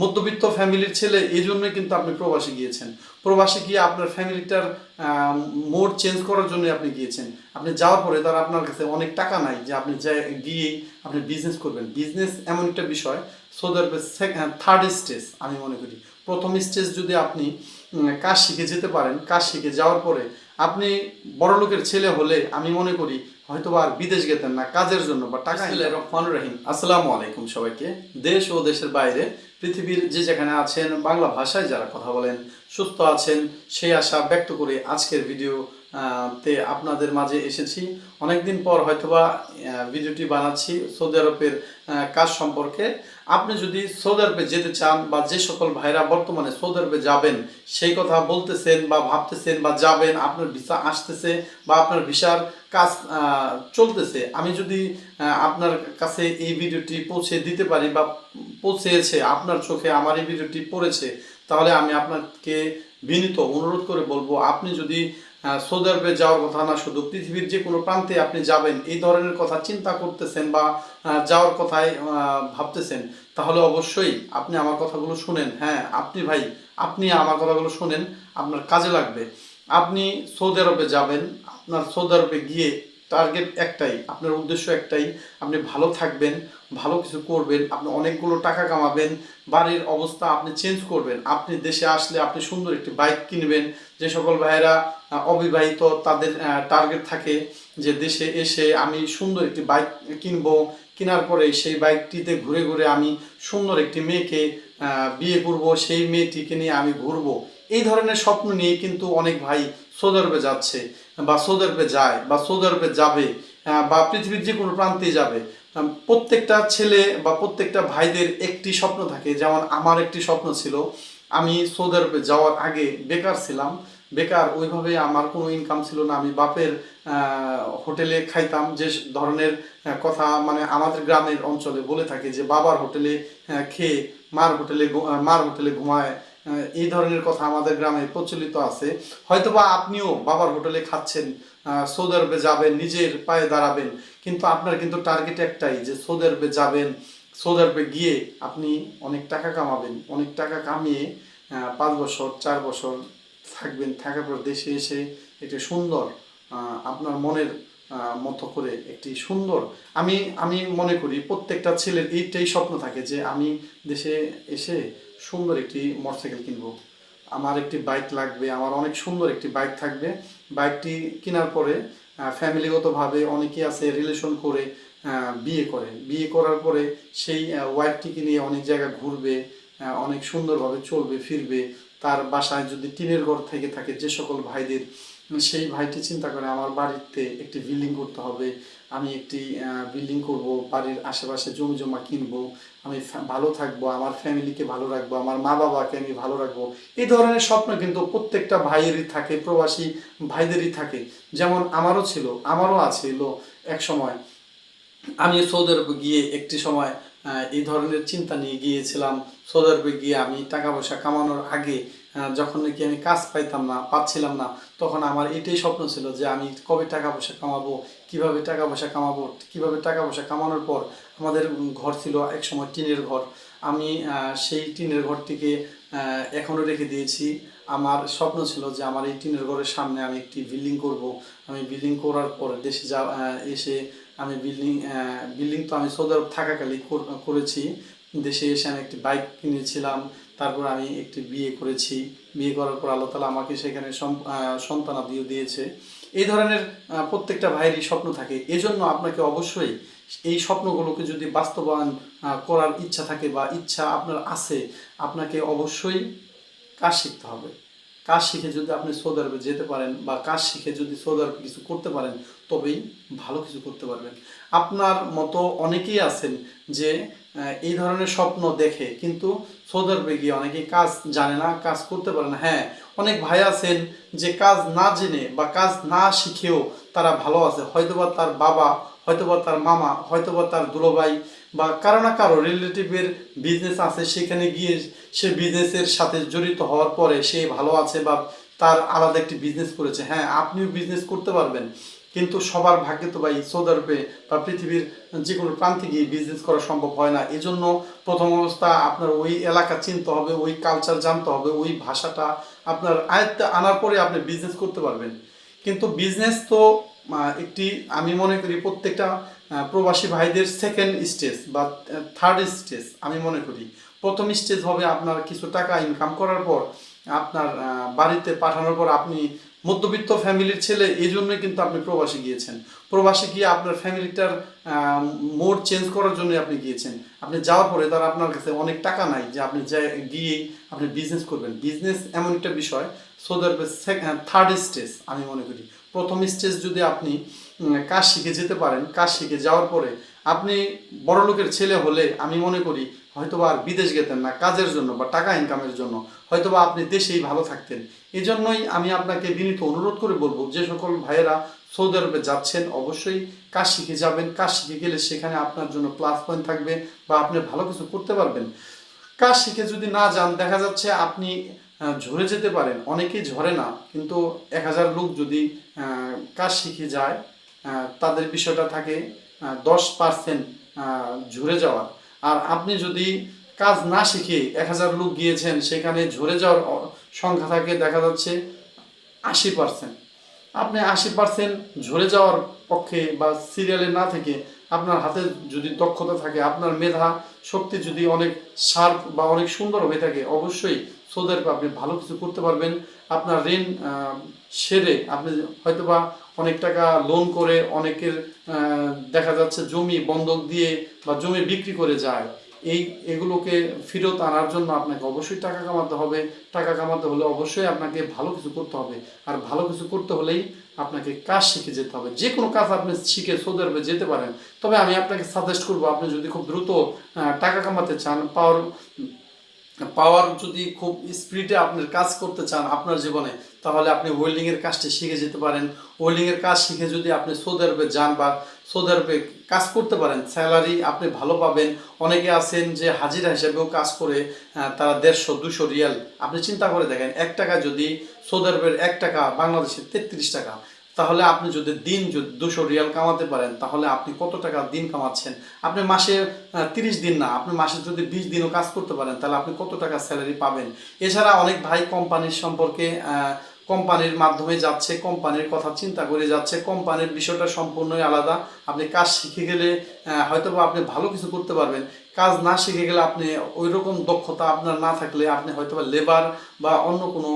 মধ্যবিত্ত ফ্যামিলির ছেলে এই জন্যই কিন্তু আপনি প্রবাসে গিয়েছেন। প্রবাসে গিয়ে আপনার ফ্যামিলিটার মোড চেঞ্জ করার জন্য আপনি গিয়েছেন। আপনি যাওয়ার পরে তার আপনার কাছে অনেক টাকা নাই যে আপনি যা গিয়েই আপনি বিজনেস করবেন। বিজনেস এমন একটা বিষয় সৌদি আরবের থার্ড স্টেজ আমি মনে করি। প্রথম স্টেজ যদি আপনি কাজ শিখে যেতে পারেন কাজ শিখে যাওয়ার পরে আপনি বড় লোকের ছেলে হলে আমি মনে করি হয়তো বা আর বিদেশ গেতেন না কাজের জন্য বা টাকা রহমান রহিম। আসসালামু আলাইকুম সবাইকে। দেশ ও দেশের বাইরে পৃথিবীর যে যেখানে আছেন, বাংলা ভাষায় যারা কথা বলেন, সুস্থ আছেন, সেই আশা ব্যক্ত করে আজকের ভিডিও তে আপনাদের মাঝে এসেছি। অনেকদিন পর হয়তোবা ভিডিওটি বানাচ্ছি সৌদি আরবের কাজ সম্পর্কে। আপনি যদি সৌদি আরবে যেতে চান বা যে সকল ভাইরা বর্তমানে সৌদি আরবে যাবেন, সেই কথা বলতেছেন বা ভাবতেছেন বা যাবেন, আপনার ভিসা আসতেছে বা আপনার ভিসার কাজ চলতেছে, আমি যদি আপনার কাছে এই ভিডিওটি পৌঁছে দিতে পারি বা পৌঁছেছে, আপনার চোখে আমার এই ভিডিওটি পড়েছে, তাহলে আমি আপনাকে বিনীত অনুরোধ করে বলব, আপনি যদি সৌদি আরবে যাওয়ার কথা না, শুধু পৃথিবীর যে কোনো প্রান্তে আপনি যাবেন, এই ধরনের কথা চিন্তা করতেছেন বা যাওয়ার কথায় ভাবতেছেন, তাহলে অবশ্যই আপনি আমার কথাগুলো শুনেন। হ্যাঁ আপনি ভাই, আপনি আমার কথাগুলো শুনেন, আপনার কাজে লাগবে। আপনি সৌদি আরবে যাবেন, আপনার সৌদি আরবে গিয়ে টার্গেট একটাই, আপনার উদ্দেশ্য একটাই, আপনি ভালো থাকবেন, ভালো কিছু করবেন, আপনি অনেকগুলো টাকা কামাবেন, বাড়ির অবস্থা আপনি চেঞ্জ করবেন, আপনি দেশে আসলে আপনি সুন্দর একটি বাইক কিনবেন, যে সকল ভাইয়েরা অবিবাহিত তাদের টার্গেট থাকে যে দেশে এসে আমি সুন্দর একটি বাইক কিনবো, কেনার পরে সেই বাইকটিতে ঘুরে ঘুরে আমি সুন্দর একটি মেয়েকে বিয়ে করব, সেই মেয়েটিকে নিয়ে আমি ঘুরবো। এই ধরনের স্বপ্ন নিয়ে কিন্তু অনেক ভাই সৌদি আরবে যাচ্ছে। বা সৌদি আরবে যায় বা সৌদি আরবে যাবে বা পৃথিবীর যে কোনো প্রান্তে যাবে প্রত্যেকটা ছেলে বা প্রত্যেকটা ভাইদের একটি স্বপ্ন থাকে। যেমন আমার একটি স্বপ্ন ছিল, আমি সৌদি আরবে যাওয়ার আগে বেকার ছিলাম। বেকার ওইভাবে আমার কোনো ইনকাম ছিল না। আমি বাপের হোটেলে খাইতাম। যে ধরনের কথা মানে আমাদের গ্রামের অঞ্চলে বলে থাকে যে, বাবার হোটেলে খেয়ে মার হোটেলে মার হোটেলে ঘুমায় এই ধরনের কথা আমাদের গ্রামে প্রচলিত আছে। হয়তোবা আপনিও বাবার হোটেলে খাচ্ছেন সৌদি আরবে যাবেন, নিজের পায়ে দাঁড়াবেন, কিন্তু আপনার কিন্তু টার্গেট একটাই যে সৌদি আরবে যাবেন, সৌদি আরবে গিয়ে আপনি অনেক টাকা কামাবেন, অনেক টাকা কামিয়ে পাঁচ বছর, চার বছর থাকবেন, থাকার পর দেশে এসে একটি সুন্দর আপনার মনের মতো করে একটি সুন্দর, আমি আমি মনে করি প্রত্যেকটা ছেলের এইটাই স্বপ্ন থাকে যে আমি দেশে এসে সুন্দর একটি মোটরসাইকেল কিনবো। আমার একটি বাইক লাগবে, আমার অনেক সুন্দর একটি বাইক থাকবে। বাইকটি কেনার পরে ফ্যামিলিগতভাবে অনেকে আছে রিলেশন করে বিয়ে করে। বিয়ে করার পরে সেই ওয়াইফটিকে নিয়ে অনেক জায়গায় ঘুরবে অনেক সুন্দরভাবে চলবে, ফিরবে। তার বাসায় যদি টিনের ঘর থেকে থাকে যে সকল ভাইদের সেই ভাইটি চিন্তা করে, আমার বাড়িতে একটি বিল্ডিং করতে হবে, আমি একটি বিল্ডিং করব, বাড়ির আশেপাশে জমি জমা কিনবো, আমি ভালো থাকব, আমার ফ্যামিলিকে ভালো রাখব, আমার মা বাবাকে আমি ভালো রাখব। এই ধরনের স্বপ্ন কিন্তু প্রত্যেকটা ভাইয়েরই থাকে, প্রবাসী ভাইদেরই থাকে। যেমন আমারও ছিল, আমারও আছে এক সময়। আমি সৌদি আরবে গিয়ে একটি সময় এই ধরনের চিন্তা নিয়ে গিয়েছিলাম। সৌদি আরবে গিয়ে আমি টাকা পয়সা কামানোর আগে যখন নাকি আমি কাজ পাইতাম না, পাচ্ছিলাম না, তখন আমার এটাই স্বপ্ন ছিল যে আমি কবে টাকা পয়সা কামাবো, কীভাবে টাকা পয়সা কামাবো, কীভাবে টাকা পয়সা কামানোর পর আমাদের ঘর ছিল এক সময় টিনের ঘর। আমি সেই টিনের ঘরটিকে এখনও রেখে দিয়েছি। আমার স্বপ্ন ছিল যে আমার এই টিনের ঘরের সামনে আমি একটি বিল্ডিং করব। আমি বিল্ডিং করার পর দেশে যা এসে আমি বিল্ডিং বিল্ডিং তো আমি সৌদি আরব থাকাকালীন করেছি। দেশে এসে আমি একটি বাইক কিনেছিলাম। তারপর আমি একটি বিয়ে করেছি। বিয়ে করার পর আল্লাহ তালা আমাকে সেখানে সন্তানাদিও দিয়েছে। এই ধরনের প্রত্যেকটা ভাইয়েরই স্বপ্ন থাকে। এজন্য আপনাকে অবশ্যই এই স্বপ্নগুলোকে যদি বাস্তবায়ন করার ইচ্ছা থাকে বা ইচ্ছা আপনার আছে, আপনাকে অবশ্যই কাজ শিখতে হবে। কাজ শিখে যদি আপনি সৌদি আরবে যেতে পারেন বা কাজ শিখে যদি সৌদি আরবে কিছু করতে পারেন, তবেই ভালো কিছু করতে পারবেন। আপনার মতো অনেকেই আছেন যে এই ধরনের স্বপ্ন দেখে কিন্তু সৌদি গিয়ে অনেকেই কাজ জানে না, কাজ করতে পারে না। হ্যাঁ অনেক ভাই আছেন যে কাজ না জেনে বা কাজ না শিখেও তারা ভালো আছে। হয়তোবা তার বাবা, হয়তোবা তার মামা, হয়তোবা তার দুলোভাই বা কারও না কারও রিলেটিভের বিজনেস আছে, সেখানে গিয়ে সে বিজনেসের সাথে জড়িত হওয়ার পরে সে ভালো আছে বা তার আলাদা একটি বিজনেস করেছে। হ্যাঁ আপনিও বিজনেস করতে পারবেন। কিন্তু সবার ভাগ্যে তো ভাই সৌদি আরবে বা পৃথিবীর যে কোনো প্রান্তে গিয়ে বিজনেস করা সম্ভব হয় না। এজন্য প্রথম অবস্থা আপনার ওই এলাকা চিনতে হবে, ওই কালচার জানতে হবে, ওই ভাষাটা আপনার আয়ত্তে আনার পরে আপনি বিজনেস করতে পারবেন। কিন্তু বিজনেস তো একটি আমি মনে করি প্রত্যেকটা প্রবাসী ভাইদের সেকেন্ড স্টেজ বা থার্ড স্টেজ আমি মনে করি। প্রথম স্টেজ হবে আপনার কিছু টাকা ইনকাম করার পর আপনার বাড়িতে পাঠানোর পর আপনি মধ্যবিত্ত ফ্যামিলির ছেলে এই জন্যই কিন্তু আপনি প্রবাসী গিয়েছেন। প্রবাসী গিয়ে আপনার ফ্যামিলিটার মোড চেঞ্জ করার জন্য আপনি গিয়েছেন। আপনি যাওয়ার পরে তার আপনার কাছে অনেক টাকা নাই যে আপনি যে গিয়েই আপনি বিজনেস করবেন। বিজনেস এমন একটা বিষয় সৌদি আরবের থার্ড স্টেজ আমি মনে করি। প্রথম স্টেজ যদি আপনি কাজ শিখে যেতে পারেন, কাজ শিখে যাওয়ার পরে আপনি বড় লোকের ছেলে হলে আমি মনে করি হয়তোবা আর বিদেশ গেতেন না, কাজের জন্য বা টাকা ইনকামের জন্য। হয়তোবা আপনি দেশেই ভালো থাকতেন। এই জন্যই আমি আপনাকে বিনীত অনুরোধ করে বলব, যে সকল ভাইয়েরা সৌদি আরবে যাচ্ছেন, অবশ্যই কাজ শিখে যাবেন। কাজ শিখে গেলে সেখানে আপনার জন্য প্লাস পয়েন্ট থাকবে বা আপনি ভালো কিছু করতে পারবেন। কাজ শিখে যদি না যান, দেখা যাচ্ছে আপনি ঝরে যেতে পারেন। অনেকেই ঝরে না, কিন্তু এক হাজার লোক যদি কাজ শিখে যায় তাদের বিষয়টা থাকে দশ পার্সেন্ট ঝরে যাওয়ার। আর আপনি যদি কাজ না শিখে এক হাজার লোক গিয়েছেন, সেখানে ঝরে যাওয়ার সংখ্যা থাকে দেখা যাচ্ছে আশি পার্সেন্ট আপনি আশি পার্সেন্ট ঝরে যাওয়ার পক্ষে বা সিরিয়ালে না থেকে আপনার হাতে যদি দক্ষতা থাকে, আপনার মেধা, শক্তি যদি অনেক শার্প বা অনেক সুন্দর হয়ে থাকে, অবশ্যই সৌদি আপনি ভালো কিছু করতে পারবেন। আপনার ঋণ সেরে আপনি হয়তোবা অনেক টাকা লোন করে অনেকের দেখা যাচ্ছে জমি বন্ধক দিয়ে বা জমি বিক্রি করে যায়। এই, এগুলোকে ফেরত আনার জন্য আপনাকে অবশ্যই টাকা কামাতে হবে। টাকা কামাতে হলে অবশ্যই আপনাকে ভালো কিছু করতে হবে। আর ভালো কিছু করতে হলেই আপনাকে কাজ শিখে যেতে হবে। যে কোনো কাজ আপনি শিখে সৌদি আরবে যেতে পারেন। তবে আমি আপনাকে সাজেস্ট করব, আপনি যদি খুব দ্রুত টাকা কামাতে চান পাওয়ার পাওয়ার যদি খুব স্পিডে আপনার কাজ করতে চান আপনার জীবনে, তাহলে আপনি ওয়েল্ডিংয়ের কাজটি শিখে যেতে পারেন। ওয়েল্ডিংয়ের কাজ শিখে যদি আপনি সৌদি আরবে যান বা সৌদি আরবে কাজ করতে পারেন স্যালারি আপনি ভালো পাবেন। অনেকে আছেন যে হাজিরা হিসেবেও কাজ করে তারা দেড়শো দুশো রিয়াল। আপনি চিন্তা করে দেখেন, এক টাকা যদি সৌদি আরবের এক টাকা, বাংলাদেশের তেত্রিশ টাকা। তাহলে আপনি যদি দিন যদি দুশো রিয়াল কামাতে পারেন, তাহলে আপনি কত টাকা দিন কামাচ্ছেন? আপনি মাসে তিরিশ দিন না, আপনি মাসে যদি বিশ দিনও কাজ করতে পারেন, তাহলে আপনি কত টাকা স্যালারি পাবেন? এছাড়া অনেক ভাই কোম্পানির সম্পর্কে কোম্পানির মাধ্যমে যাচ্ছে কোম্পানির কথা চিন্তা করে যাচ্ছে কোম্পানির বিষয়টা সম্পূর্ণই আলাদা। আপনি কাজ শিখে গেলে আহ, হয়তোবা আপনি ভালো কিছু করতে পারবেন। কাজ না শিখে গেলে আপনি ওই রকম দক্ষতা আপনার না থাকলে আপনি হয়তোবা লেবার বা অন্য কোনো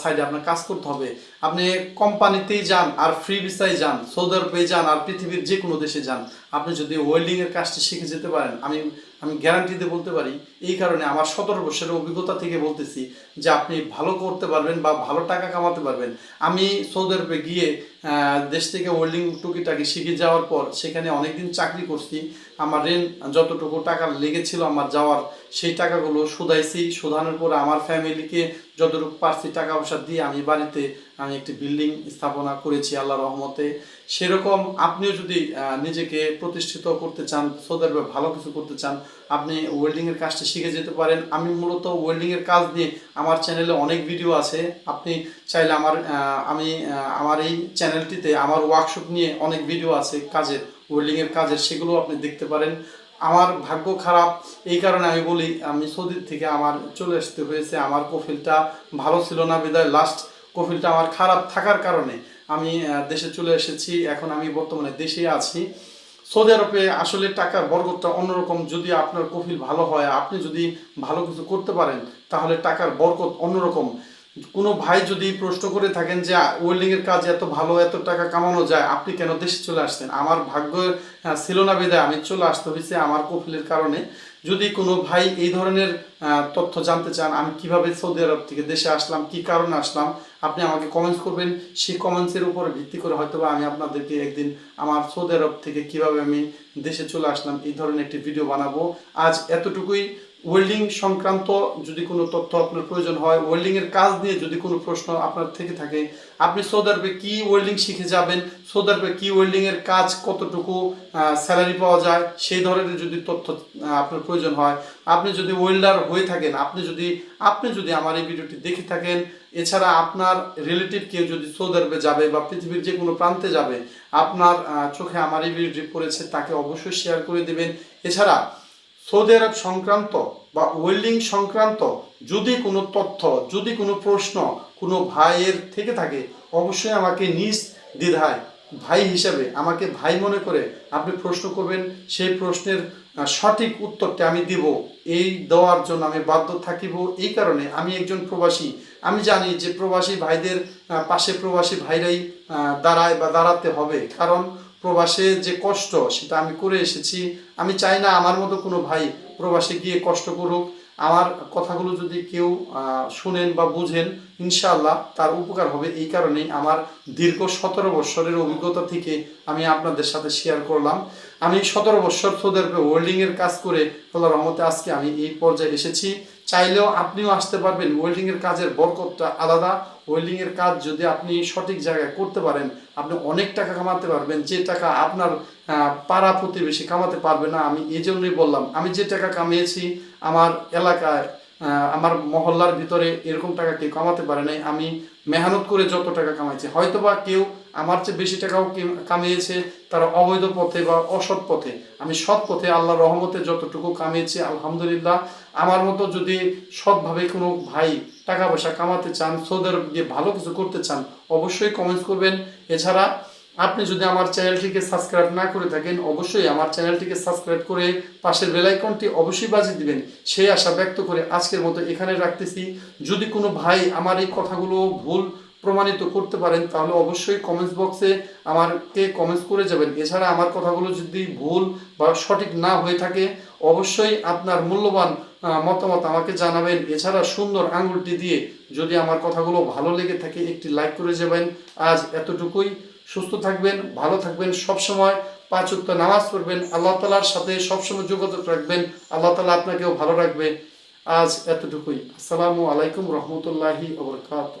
সাইডে আপনার কাজ করতে হবে। আপনি কোম্পানিতেই যান আর ফ্রি ভিসায় যান সৌদি আরবে যান আর পৃথিবীর যে কোনো দেশে যান। আপনি যদি ওয়েল্ডিংয়ের কাজটি শিখে যেতে পারেন আমি আমি গ্যারান্টি দিয়ে বলতে পারি এই কারণে আমার সতেরো বছরের অভিজ্ঞতা থেকে বলতেছি যে আপনি ভালো করতে পারবেন বা ভালো টাকা কামাতে পারবেন। আমি সৌদি আরবে গিয়ে দেশ থেকে ওয়েল্ডিং টুকিটাকি শিখে যাওয়ার পর সেখানে অনেকদিন চাকরি করছি। আমার ঋণ যতটুকু টাকা লেগেছিল আমার যাওয়ার সেই টাকাগুলো শোধাইছি, শোধানোর পরে আমার ফ্যামিলিকে যতটুকু পারছি টাকা পয়সা দিয়ে আমি বাড়িতে আমি একটি বিল্ডিং স্থাপনা করেছি আল্লাহ রহমতে। সেরকম আপনিও যদি নিজেকে প্রতিষ্ঠিত করতে চান সৌদি ভালো কিছু করতে চান, আপনি ওয়েল্ডিং এর কাজটা শিখে যেতে পারেন। আমি মূলত ওয়েল্ডিংয়ের কাজ নিয়ে আমার চ্যানেলে অনেক ভিডিও আছে। আপনি চাইলে আমার আমি আমার এই চ্যানেলটিতে আমার ওয়ার্কশপ নিয়ে অনেক ভিডিও আছে কাজের ওয়েল্ডিংয়ের কাজের, সেগুলো আপনি দেখতে পারেন। আমার ভাগ্য খারাপ, এই কারণে আমি বলি, আমি সৌদির থেকে আমার চলে আসতে হয়েছে। আমার কফিলটা ভালো ছিল না বিদায়। লাস্ট কফিলটা আমার খারাপ থাকার কারণে আমি দেশে চলে এসেছি। এখন আমি বর্তমানে দেশে আছি। সৌদি আরবে আসলে টাকার বরকতটা অন্যরকম। যদি আপনার কফিল ভালো হয়, আপনি যদি ভালো কিছু করতে পারেন, তাহলে টাকার বরকত অন্যরকম। কোনো ভাই যদি প্রশ্ন করে থাকেন যে ওয়েল্ডিং এর কাজ এত ভালো এত টাকা কামানো যায়, আপনি কেন দেশে চলে আসছেন? আমার ভাগ্য ছিল না বিদায় আমি চলে আসতে হয়েছে আমার কফিলের কারণে। যদি কোনো ভাই এই ধরনের তথ্য জানতে চান, আমি কীভাবে সৌদি আরব থেকে দেশে আসলাম, কি কারণে আসলাম আপনি আমাকে কমেন্টস করবেন। সেই কমেন্টসের উপরে ভিত্তি করে হয়তো আমি আপনাদেরকে একদিন আমার সৌদি আরব থেকে কীভাবে আমি দেশে চলে আসলাম এই ধরনের একটি ভিডিও বানাবো। আজ এতটুকুই। ওয়েল্ডিং সংক্রান্ত যদি কোনো তথ্য আপনার প্রয়োজন হয় ওয়েল্ডিং এর কাজ নিয়ে যদি কোনো প্রশ্ন আপনার থেকে থাকে, আপনি সৌদি আরবে কি ওয়েল্ডিং শিখে যাবেন, সৌদি আরবে কি ওয়েল্ডিং এর কাজ কতটুকু স্যালারি পাওয়া যায়, সেই ধরনের যদি তথ্য আপনার প্রয়োজন হয়, আপনি যদি ওয়েল্ডার হয়ে থাকেন, আপনি যদি আপনি যদি আমার এই ভিডিওটি দেখে থাকেন এছাড়া আপনার রিলেটিভ কেউ যদি সৌদি আরবে যাবে বা পৃথিবীর যে কোনো প্রান্তে যাবে, আপনার চোখে আমার এই ভিডিওটি পড়েছে, তাকে অবশ্যই শেয়ার করে দেবেন। এছাড়া সৌদি আরব সংক্রান্ত বা ওয়েল্ডিং সংক্রান্ত যদি কোনো তথ্য, যদি কোনো প্রশ্ন কোনো ভাইয়ের থেকে থাকে, অবশ্যই আমাকে নিজ দ্বিধায় ভাই হিসাবে, আমাকে ভাই মনে করে আপনি প্রশ্ন করবেন। সেই প্রশ্নের সঠিক উত্তরটা আমি দিব। এই দেওয়ার জন্য আমি বাধ্য থাকিব। এই কারণে আমি একজন প্রবাসী আমি জানি যে প্রবাসী ভাইদের পাশে প্রবাসী ভাইরাই দাঁড়ায় বা দাঁড়াতে হবে। কারণ প্রবাসে যে কষ্ট, সেটা আমি করে এসেছি। আমি চাই না আমার মতো কোনো ভাই প্রবাসে গিয়ে কষ্ট করুক। আমার কথাগুলো যদি কেউ শুনেন বা বুঝেন, ইনশাআল্লাহ তার উপকার হবে। এই কারণেই আমার দীর্ঘ সতেরো বৎসরের অভিজ্ঞতা থেকে আমি আপনাদের সাথে শেয়ার করলাম। আমি সতেরো বৎসর সৌদি আরবে ওয়েল্ডিং এর কাজ করে আল্লাহ রহমতে আজকে আমি এই পর্যায়ে এসেছি। চাইলেও আপনিও আসতে পারবেন ওয়েল্ডিংয়ের কাজের বরকতটা আলাদা। ওয়েল্ডিংয়ের কাজ যদি আপনি সঠিক জায়গায় করতে পারেন, আপনি অনেক টাকা কামাতে পারবেন। যে টাকা আপনার পাড়া প্রতিবেশী কামাতে পারবে না, আমি এই জন্যই বললাম। আমি যে টাকা কামিয়েছি, আমার এলাকায় আমার মহল্লার ভিতরে এরকম টাকা কেউ কামাতে পারে নাই, আমি মেহনত করে যত টাকা কামাইছি। হয়তোবা কেউ আমার চেয়ে বেশি টাকাও কামিয়েছে, তারা অবৈধ পথে বা অসৎ পথে। আমি সৎ পথে আল্লাহ রহমতে যতটুকু কামিয়েছি, আলহামদুলিল্লাহ। আমার মতো যদি সৎভাবে কোনো ভাই টাকা পয়সা কামাতে চান সৌদি আরব গিয়ে ভালো কিছু করতে চান, অবশ্যই কমেন্টস করবেন। এছাড়া আপনি যদি আমার চ্যানেলটিকে সাবস্ক্রাইব না করে থাকেন, অবশ্যই আমার চ্যানেলটিকে সাবস্ক্রাইব করে পাশের বেল আইকনটি অবশ্যই বাজিয়ে দিবেন। সেই আশা ব্যক্ত করে আজকের মতো এখানে রাখতেছি। যদি কোনো ভাই আমার এই কথাগুলো ভুল প্রমাণিত করতে পারেন, তাহলে অবশ্যই কমেন্টস বক্সে আমাকে কমেন্টস করে যাবেন। এছাড়া আমার কথাগুলো যদি ভুল বা সঠিক না হয়ে থাকে, অবশ্যই আপনার মূল্যবান মতামত আমাকে জানাবেন। এছাড়া সুন্দর আঙুলটি দিয়ে যদি আমার কথাগুলো ভালো লেগে থাকে, একটি লাইক করে যাবেন। আজ এতটুকুই। সুস্থ থাকবেন, ভালো থাকবেন, সবসময় পাঁচ উক্ত নামাজ পড়বেন, আল্লাহ তালার সাথে সবসময় যোগাযোগ রাখবেন, আল্লাহ তালা আপনাকেও ভালো রাখবে। আজ এতটুকুই। আসসালামু আলাইকুম রহমতুল্লাহি ওবরকাত